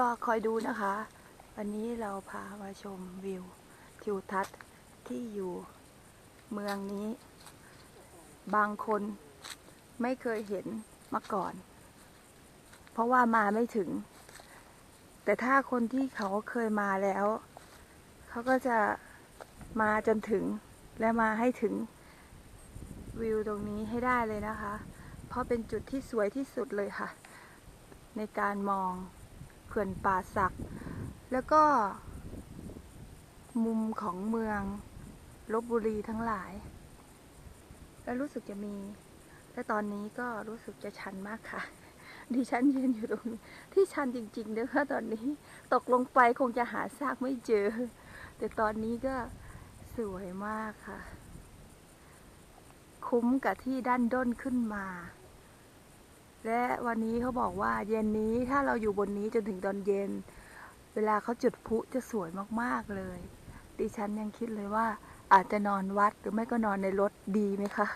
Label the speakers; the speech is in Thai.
Speaker 1: ก็คอยดูนะคะ วันนี้เราพามาชมวิวทิวทัศน์ที่อยู่เมืองนี้ บางคนไม่เคยเห็นมาก่อน เพราะว่ามาไม่ถึง แต่ถ้าคนที่เขาเคยมาแล้ว เขาก็จะมาจนถึงและมาให้ถึงวิวตรงนี้ให้ได้เลยนะคะ เพราะเป็นจุดที่สวยที่สุดเลยค่ะ ในการมอง ขื่อนป่าสัก แล้วก็ มุมของเมืองลบบุรีทั้งหลาย แล้วรู้สึกจะมี และตอนนี้ก็รู้สึกจะชันมากค่ะ ดิฉันยืนอยู่ตรงนี้ ที่ชันจริงๆนะคะตอนนี้ตกลงไปคงจะหาซากไม่เจอ แต่ตอนนี้ก็สวยมากค่ะ คุ้มกับที่ด้านด้นขึ้นมา และวันนี้เขาบอกว่าเย็นนี้ถ้าเราอยู่บนนี้จนถึงตอนเย็น เวลาเขาจุดพลุจะสวยมากๆเลย ดิฉันยังคิดเลยว่าอาจจะนอนวัดหรือไม่ก็นอนในรถดีไหมคะ